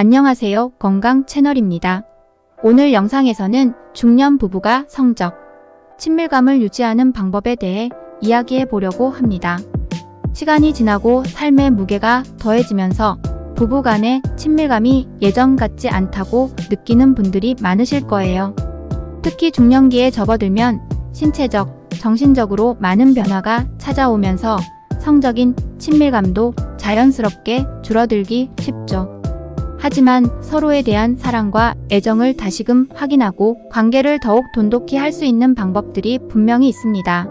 안녕하세요. 건강 채널입니다. 오늘 영상에서는 중년 부부가 성적, 친밀감을 유지하는 방법에 대해 이야기해 보려고 합니다. 시간이 지나고 삶의 무게가 더해지면서 부부 간의 친밀감이 예전 같지 않다고 느끼는 분들이 많으실 거예요. 특히 중년기에 접어들면 신체적, 정신적으로 많은 변화가 찾아오면서 성적인 친밀감도 자연스럽게 줄어들기 쉽죠. 하지만 서로에 대한 사랑과 애정을 다시금 확인하고 관계를 더욱 돈독히 할 수 있는 방법들이 분명히 있습니다.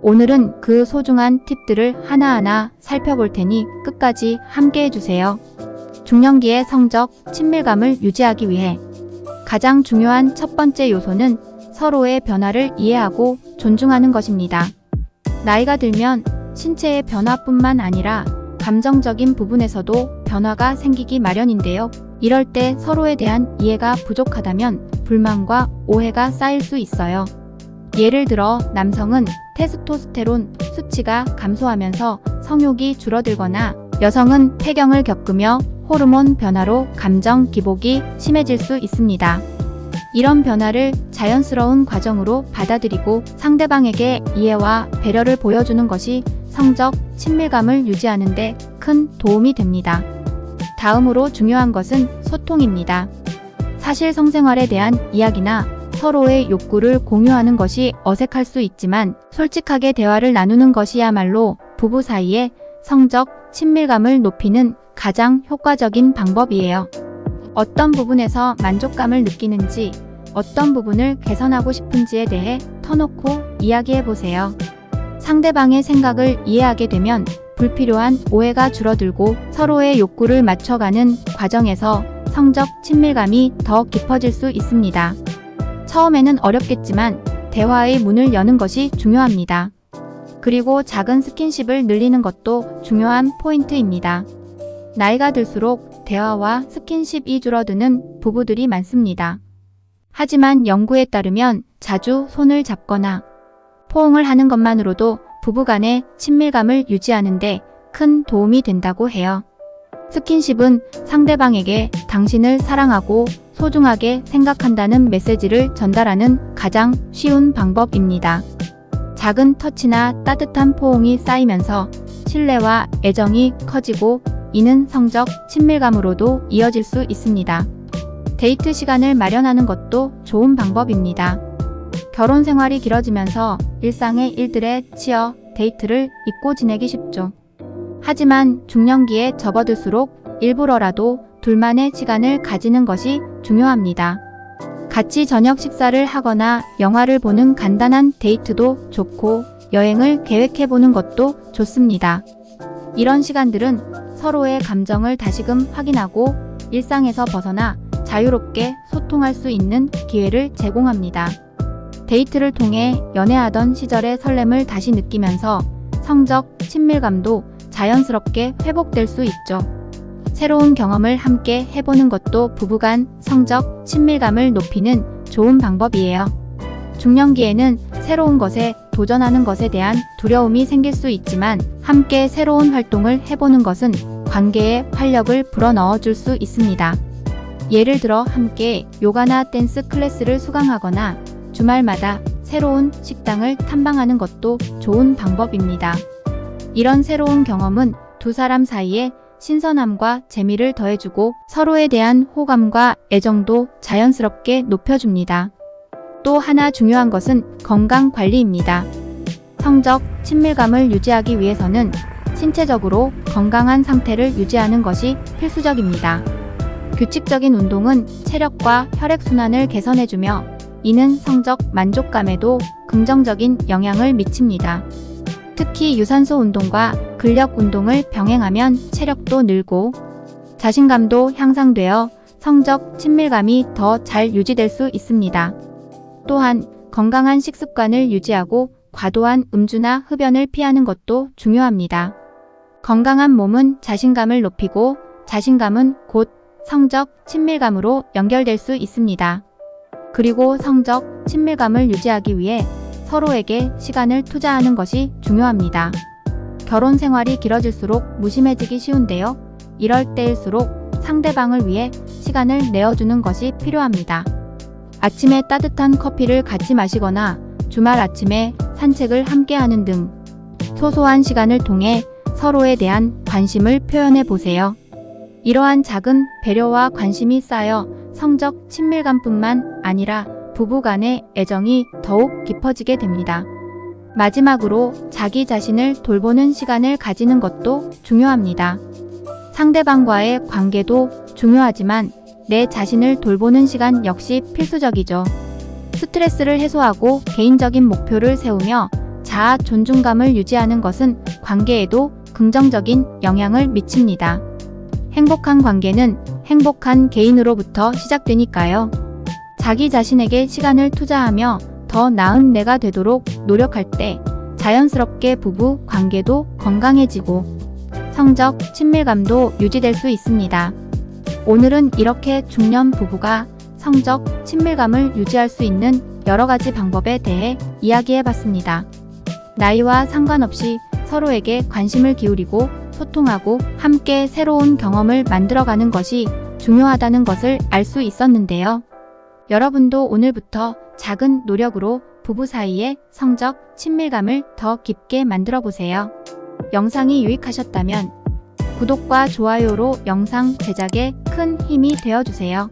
오늘은 그 소중한 팁들을 하나하나 살펴볼 테니 끝까지 함께 해주세요. 중년기의 성적, 친밀감을 유지하기 위해 가장 중요한 첫 번째 요소는 서로의 변화를 이해하고 존중하는 것입니다. 나이가 들면 신체의 변화뿐만 아니라 감정적인 부분에서도 변화가 생기기 마련인데요. 이럴 때 서로에 대한 이해가 부족하다면 불만과 오해가 쌓일 수 있어요. 예를 들어 남성은 테스토스테론 수치가 감소하면서 성욕이 줄어들거나 여성은 폐경을 겪으며 호르몬 변화로 감정 기복이 심해질 수 있습니다. 이런 변화를 자연스러운 과정으로 받아들이고 상대방에게 이해와 배려를 보여주는 것이 성적 친밀감을 유지하는 데 큰 도움이 됩니다. 다음으로 중요한 것은 소통입니다. 사실 성생활에 대한 이야기나 서로의 욕구를 공유하는 것이 어색할 수 있지만 솔직하게 대화를 나누는 것이야말로 부부 사이의 성적 친밀감을 높이는 가장 효과적인 방법이에요. 어떤 부분에서 만족감을 느끼는지, 어떤 부분을 개선하고 싶은지에 대해 터놓고 이야기해 보세요. 상대방의 생각을 이해하게 되면 불필요한 오해가 줄어들고 서로의 욕구를 맞춰가는 과정에서 성적 친밀감이 더 깊어질 수 있습니다. 처음에는 어렵겠지만 대화의 문을 여는 것이 중요합니다. 그리고 작은 스킨십을 늘리는 것도 중요한 포인트입니다. 나이가 들수록 대화와 스킨십이 줄어드는 부부들이 많습니다. 하지만 연구에 따르면 자주 손을 잡거나 포옹을 하는 것만으로도 부부간의 친밀감을 유지하는데 큰 도움이 된다고 해요. 스킨십은 상대방에게 당신을 사랑하고 소중하게 생각한다는 메시지를 전달하는 가장 쉬운 방법입니다. 작은 터치나 따뜻한 포옹이 쌓이면서 신뢰와 애정이 커지고 이는 성적 친밀감으로도 이어질 수 있습니다. 데이트 시간을 마련하는 것도 좋은 방법입니다. 결혼 생활이 길어지면서 일상의 일들에 치여 데이트를 잊고 지내기 쉽죠. 하지만 중년기에 접어들수록 일부러라도 둘만의 시간을 가지는 것이 중요합니다. 같이 저녁 식사를 하거나 영화를 보는 간단한 데이트도 좋고 여행을 계획해보는 것도 좋습니다. 이런 시간들은 서로의 감정을 다시금 확인하고 일상에서 벗어나 자유롭게 소통할 수 있는 기회를 제공합니다. 데이트를 통해 연애하던 시절의 설렘을 다시 느끼면서 성적 친밀감도 자연스럽게 회복될 수 있죠. 새로운 경험을 함께 해보는 것도 부부간 성적 친밀감을 높이는 좋은 방법이에요. 중년기에는 새로운 것에 도전하는 것에 대한 두려움이 생길 수 있지만 함께 새로운 활동을 해보는 것은 관계에 활력을 불어넣어 줄 수 있습니다. 예를 들어 함께 요가나 댄스 클래스를 수강하거나 주말마다 새로운 식당을 탐방하는 것도 좋은 방법입니다. 이런 새로운 경험은 두 사람 사이에 신선함과 재미를 더해주고 서로에 대한 호감과 애정도 자연스럽게 높여줍니다. 또 하나 중요한 것은 건강 관리입니다. 성적 친밀감을 유지하기 위해서는 신체적으로 건강한 상태를 유지하는 것이 필수적입니다. 규칙적인 운동은 체력과 혈액순환을 개선해주며 이는 성적 만족감에도 긍정적인 영향을 미칩니다. 특히 유산소 운동과 근력 운동을 병행하면 체력도 늘고 자신감도 향상되어 성적 친밀감이 더 잘 유지될 수 있습니다. 또한 건강한 식습관을 유지하고 과도한 음주나 흡연을 피하는 것도 중요합니다. 건강한 몸은 자신감을 높이고 자신감은 곧 성적 친밀감으로 연결될 수 있습니다. 그리고 성적 친밀감을 유지하기 위해 서로에게 시간을 투자하는 것이 중요합니다. 결혼 생활이 길어질수록 무심해지기 쉬운데요. 이럴 때일수록 상대방을 위해 시간을 내어주는 것이 필요합니다. 아침에 따뜻한 커피를 같이 마시거나 주말 아침에 산책을 함께 하는 등 소소한 시간을 통해 서로에 대한 관심을 표현해 보세요. 이러한 작은 배려와 관심이 쌓여 성적 친밀감뿐만 아니라 부부 간의 애정이 더욱 깊어지게 됩니다. 마지막으로 자기 자신을 돌보는 시간을 가지는 것도 중요합니다. 상대방과의 관계도 중요하지만 내 자신을 돌보는 시간 역시 필수적이죠. 스트레스를 해소하고 개인적인 목표를 세우며 자아 존중감을 유지하는 것은 관계에도 긍정적인 영향을 미칩니다. 행복한 관계는 행복한 개인으로부터 시작되니까요. 자기 자신에게 시간을 투자하며 더 나은 내가 되도록 노력할 때 자연스럽게 부부 관계도 건강해지고 성적 친밀감도 유지될 수 있습니다. 오늘은 이렇게 중년 부부가 성적 친밀감을 유지할 수 있는 여러 가지 방법에 대해 이야기해 봤습니다. 나이와 상관없이 서로에게 관심을 기울이고 소통하고 함께 새로운 경험을 만들어가는 것이 중요하다는 것을 알 수 있었는데요. 여러분도 오늘부터 작은 노력으로 부부 사이의 성적 친밀감을 더 깊게 만들어 보세요. 영상이 유익하셨다면 구독과 좋아요로 영상 제작에 큰 힘이 되어 주세요.